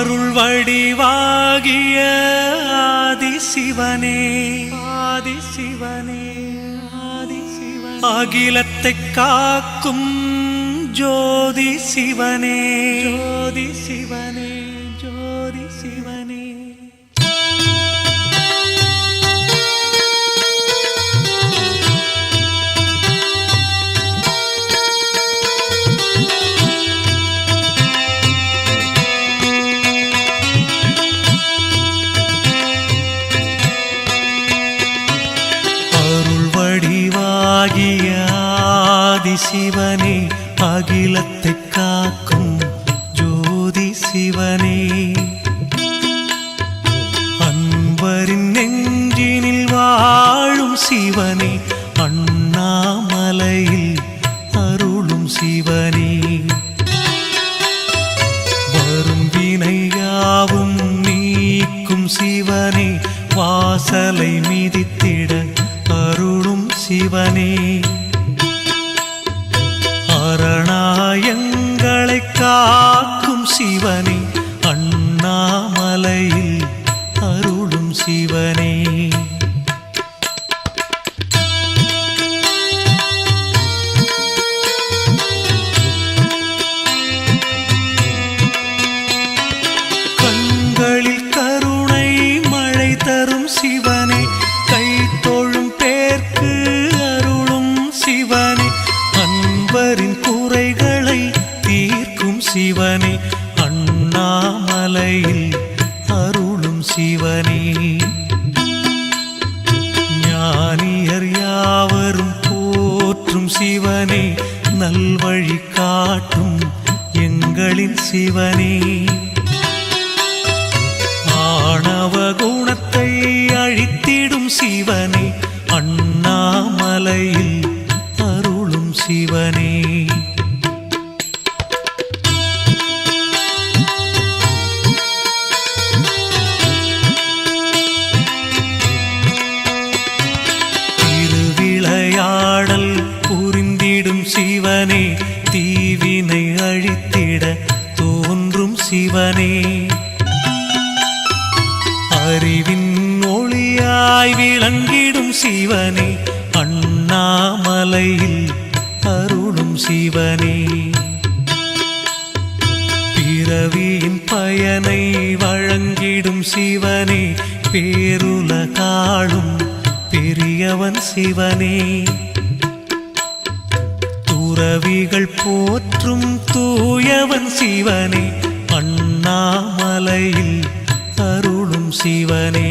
அருள் வடிவாகிய ஆதிசிவனே. ஆதிசிவனே ஆதிசிவன். அகிலத்தை காக்கும் ஜோதி சிவனே ஜோதி சிவனே சிவனே அகிலத்தை சிவ ஒளியாய் விளங்கிடும் சிவனே அண்ணாமலையில் அருளும் சிவனே. பிறவியின் பயனை வழங்கிடும் சிவனே பேருல காளும் பெரியவன் சிவனே. துறவிகள் போற்றும் தூயவன் சிவனே அண்ணாமலையில் அருளும் சிவனே.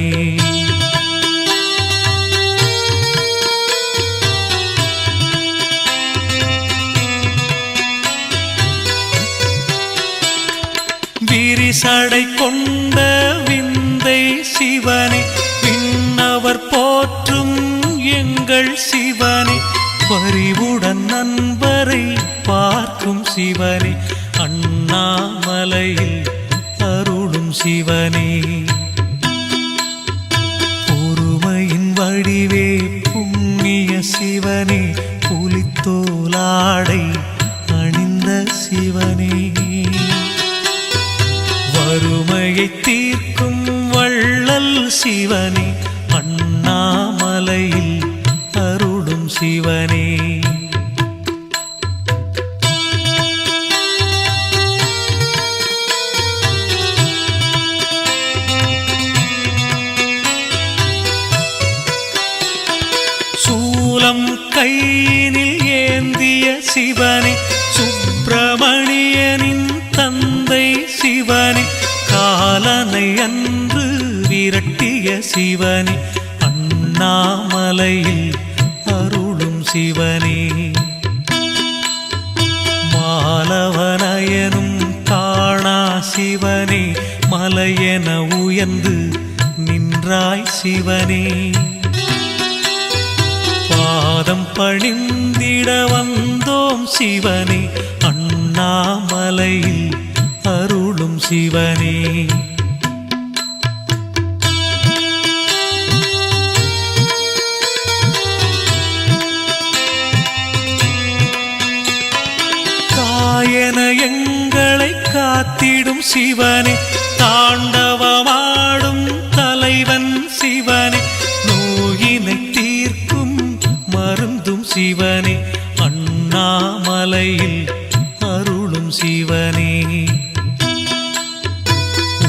பரிவுடன் நண்பரை பார்க்கும் சிவனே அண்ணாமலையில் அருளும் சிவனே. பொறுமையின் வடிவே புண்ணிய சிவனே புலித்தோலாடை அணிந்த சிவனே. வறுமையை தீர்க்கும் வள்ளல் சிவனே அண்ணாமலையில் சிவனே. சூலம் கையினில் ஏந்திய சிவனே சுப்பிரமணியனின் தந்தை சிவனே காலனை அன்று விரட்டிய சிவனே அண்ணாமலையில் அருள் சிவனே. மாலவனயனும் காணா சிவனே மலையென உயர்ந்து நின்றாய் சிவனே. பாதம் பணிந்திட வந்தோம் சிவனே அண்ணாமலையில் அருளும் சிவனே. காயன சிவனே. தாண்டவமாடும் தலைவன் சிவனே. நோயினை தீர்க்கும் மருந்தும் சிவனே. அண்ணாமலையில் அருளும் சிவனே.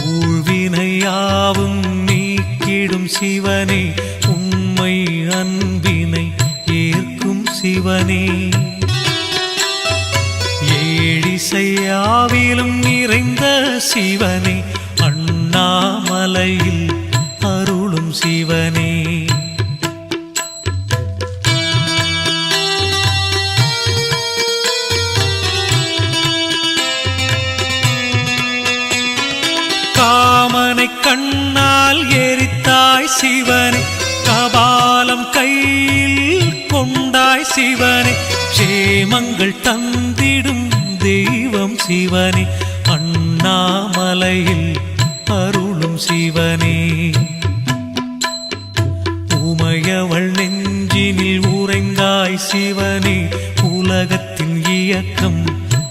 ஊழ்வினையாவும் நீக்கிடும் சிவனே. உண்மை அன்பினை ஏற்கும் சிவனே. ஏழிசையாவிலும் சிவனே அண்ணாமலையில் அருளும் சிவனே. காமனை கண்ணால் எரித்தாய் சிவனே கபாலம் கையில் கொண்டாய் சிவனே. சேமங்கள் தந்திடும் தெய்வம் சிவனே. அண்ணாமலையில் அருளும் சிவனே. உமையவள் நெஞ்சினில் உறைந்தாய் சிவனே உலகத்தின் இயக்கம்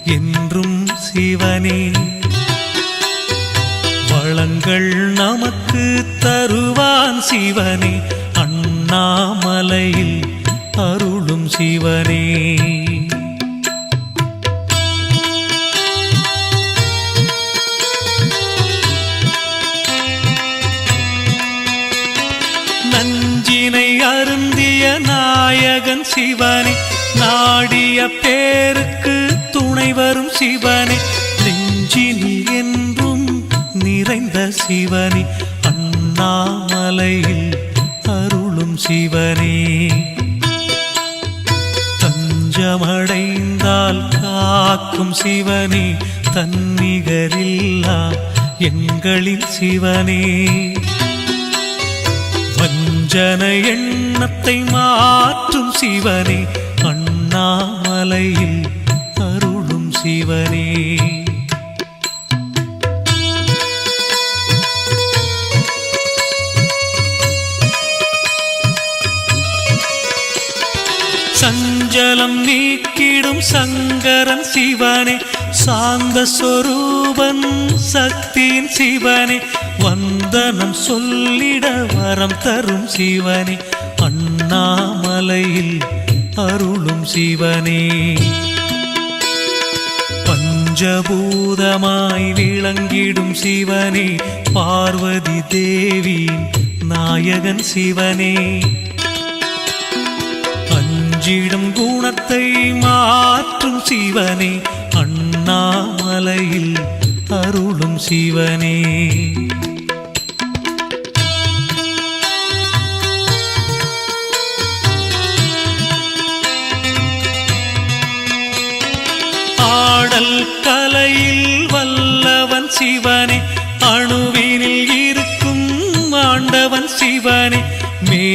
என்றும் சிவனே. வளங்கள் நமக்கு தருவான் சிவனே அண்ணாமலையில் அருளும் சிவனே. சிவனே நாடிய பேருக்கு துணை வரும் சிவனே நெஞ்சினி என்றும் நிறைந்த சிவனே அண்ணாமலையில் அருளும் சிவனே. தஞ்சமடைந்தால் காக்கும் சிவனே தன்னிகரில்லா எங்களின் சிவனே. வஞ்சன எண்ணத்தை மாற்ற மாற்றும் சிவனே அண்ணாமலையில் அருளும் சிவனே. சஞ்சலம் நீக்கிடும் சங்கரன் சிவனே சாந்த சொரூபன் சக்தியின் சிவனே வந்தனம் சொல்லிட வரம் தரும் சிவனே. அண்ணாமலையில் அருளும் சிவனே. பஞ்சபூதமாய் விளங்கிடும் சிவனே பார்வதி தேவி நாயகன் சிவனே. அஞ்சிடும் குணத்தை மாற்றும் சிவனே அண்ணாமலையில் அருளும் சிவனே.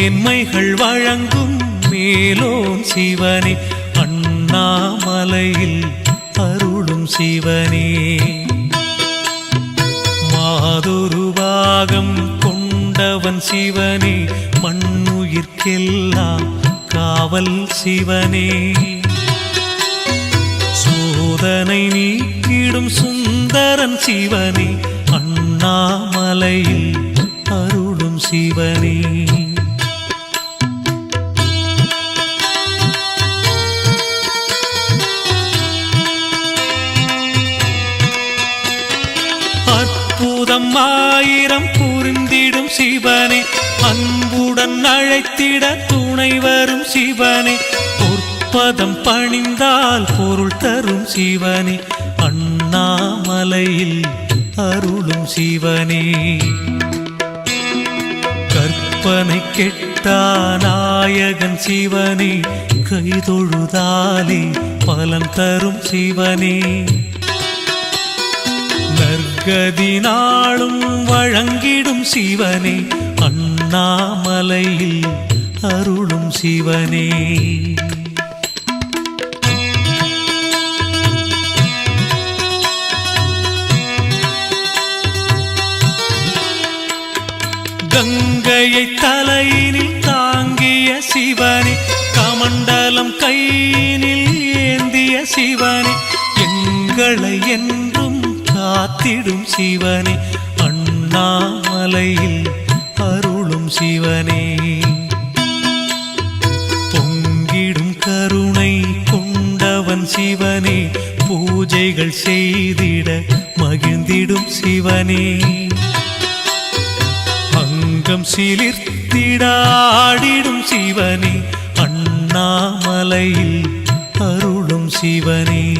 மேன்மைகள் வழங்கும் மேலோன் சிவனே அண்ணாமலையில் அருளும் சிவனே. மாதுருவாகம் கொண்டவன் சிவனே மண்ணுயிர்க்கெல்லாம் காவல் சிவனே. சோதனை நீக்கிடும் சுந்தரன் சிவனே அண்ணாமலையில் அருளும் சிவனே. ஆயிரம் புரிந்திடும் சிவனே. அன்புடன் அழைத்திட துணை வரும் சிவனே. பொற்பதம் பணிந்தால் பொருள் தரும் சிவனே. அண்ணாமலையில் அருளும் சிவனே. கற்பனை கெட்டா நாயகன் சிவனே. கைதொழுதாலே பலன் தரும் சிவனே. நற்கதி நாளும் வழங்கிடும் சிவனே அண்ணாமலையில் அருளும் சிவனே. கங்கையை தலையினில் தாங்கிய சிவனே கமண்டலம் கையினில் ஏந்திய சிவனே எங்களை என் காத்திடும் சிவனே அண்ணாமலையில் அருளும் சிவனே. பொங்கிடும் கருணை கொண்டவன் சிவனே பூஜைகள் செய்திட மகிழ்ந்திடும் சிவனே. அங்கம் சிலிர்த்திடாடிடும் சிவனே அண்ணாமலையில் அருளும் சிவனே.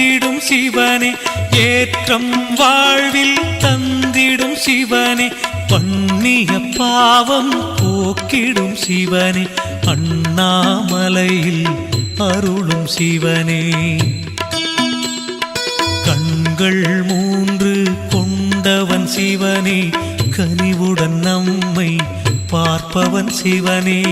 தந்திடும் சிவனே ஏற்றம் வாழ்வில் தந்திடும் சிவனே பண்ணிய பாவம் போக்கிடும் சிவனே அண்ணாமலையில் அருளும் சிவனே. கண்கள் மூன்று கொண்டவன் சிவனே கனிவுடன் நம்மை பார்ப்பவன் சிவனே.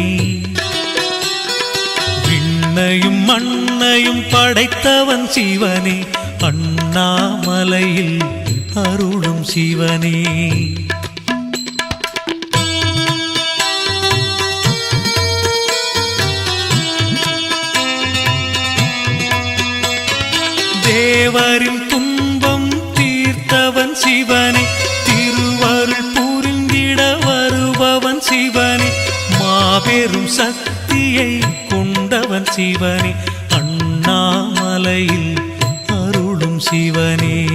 விண்ணையும் மண்ணையும் படைத்தவன் சிவனே. அண்ணாமலையில் அருளும் சிவனே. தேவரின் துன்பம் தீர்த்தவன் சிவனே. திருவருள் புரிந்திட வருபவன் சிவனே. மாபெரும் சக்தியை கொண்டவன் சிவனே அண்ணாமலையில் அருளும் சிவனே.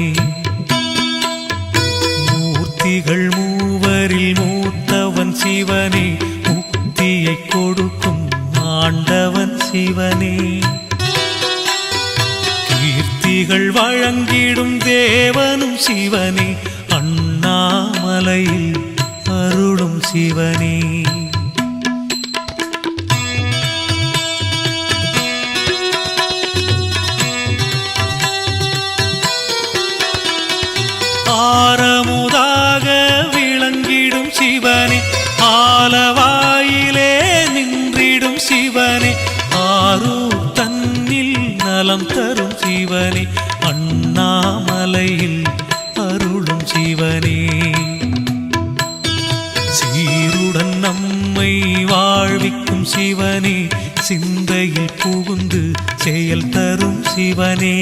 மூர்த்திகள் மூவரில் மூத்தவன் சிவனே முக்தியை கொடுக்கும் ஆண்டவன் சிவனே. கீர்த்திகள் வழங்கிடும் தேவனும் சிவனே அண்ணாமலையில் அருளும் சிவனே. ஆலவாயிலே நின்றிடும் சிவனே ஆரூர் தன்னில் நலம் தரும் சிவனே அண்ணாமலையில் அருளும் சிவனே. சீருடன் நம்மை வாழ்விக்கும் சிவனே சிந்தையில் புகுந்து செயல் தரும் சிவனே.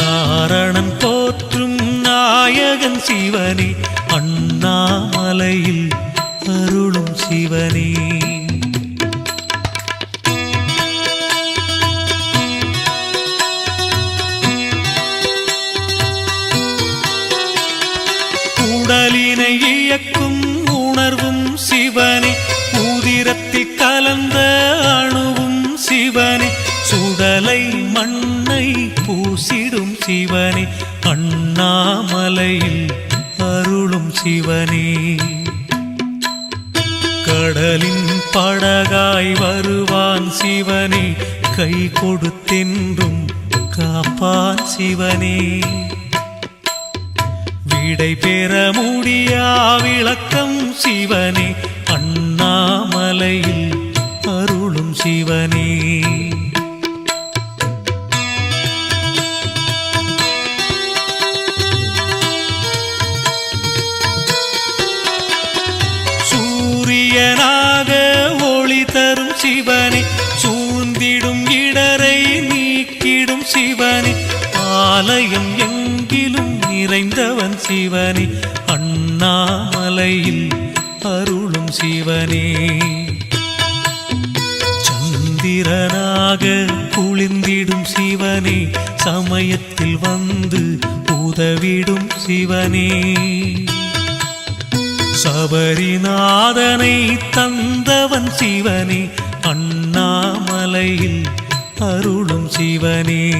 நாரணன் போற்றும் நாயகன் சிவனே அண்ணாமலையில் அருளும் சிவனே. உடலினை இயக்கும் உணர்வும் சிவனே. உதிரத்தில் கலந்த அணுவும் சிவனே. சுடலை மண்ணை பூசிடும் சிவனே. அண்ணாமலையில் சிவனே கடலின் படகாய் வருவான் சிவனே கை கொடுத்தென்றும் காப்பான் சிவனே. விடை பெற முடியா விளக்கம் சிவனே அண்ணாமலையில் அருளும் சிவனே. சிவனே அண்ணாமலையில் அருளும் சிவனே. சந்திரனாக குளிர்ந்திடும் சிவனே சமயத்தில் வந்து உதவிடும் சிவனே. சபரிநாதனை தந்தவன் சிவனே அண்ணாமலையில் அருளும் சிவனே.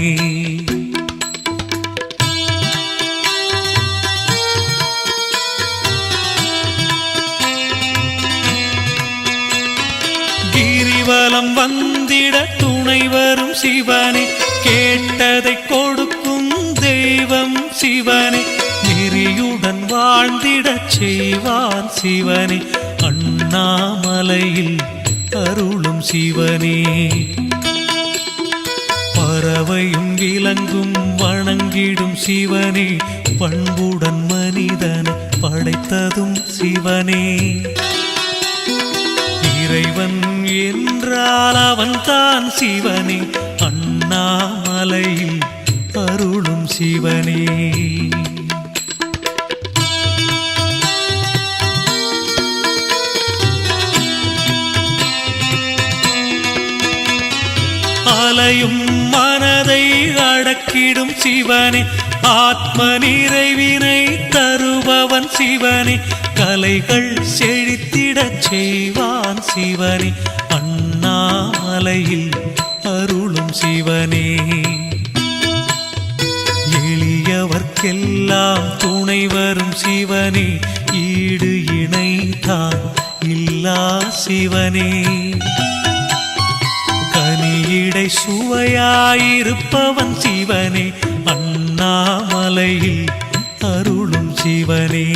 கிரிவலம் வந்திட துணை வரும் சிவனே. கேட்டதை கொடுக்கும் தெய்வம் சிவனே. நெறியுடன் வாழ்ந்திடச் செய்வான் சிவனே. அண்ணாமலையில் அருளும் சிவனே. பறவையும் விலங்கும் வணங்கிடும் சிவனே. பண்புடன் மனிதன் படைத்ததும் சிவனே. இறைவன் என்றால் அவன் தான் சிவனே. அண்ணாமலையில் அருளும் சிவனே. அலையும் மனதை அடக்கிடும் சிவனே. ஆத்ம நிறைவினை தருபவன் சிவனே. கலைகள் செழித்திடச் செய்வான் சிவனே. அண்ணாமலையில் அருளும் சிவனே. எளியவர்க்கெல்லாம் துணை வரும் சிவனே. ஈடு இணைத்தான் இல்லா சிவனே. கனியிடை சுவையாயிருப்பவன் சிவனே. அண்ணாமலையில் அருளும் சிவனே.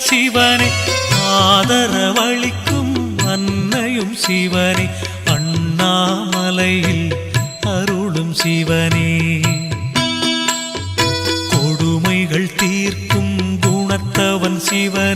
சிவனே ஆதரவளிக்கும் அன்னையும் சிவனே அண்ணாமலையில் அருளும் சிவனே. கொடுமைகள் தீர்க்கும் குணத்தவன் சிவன்.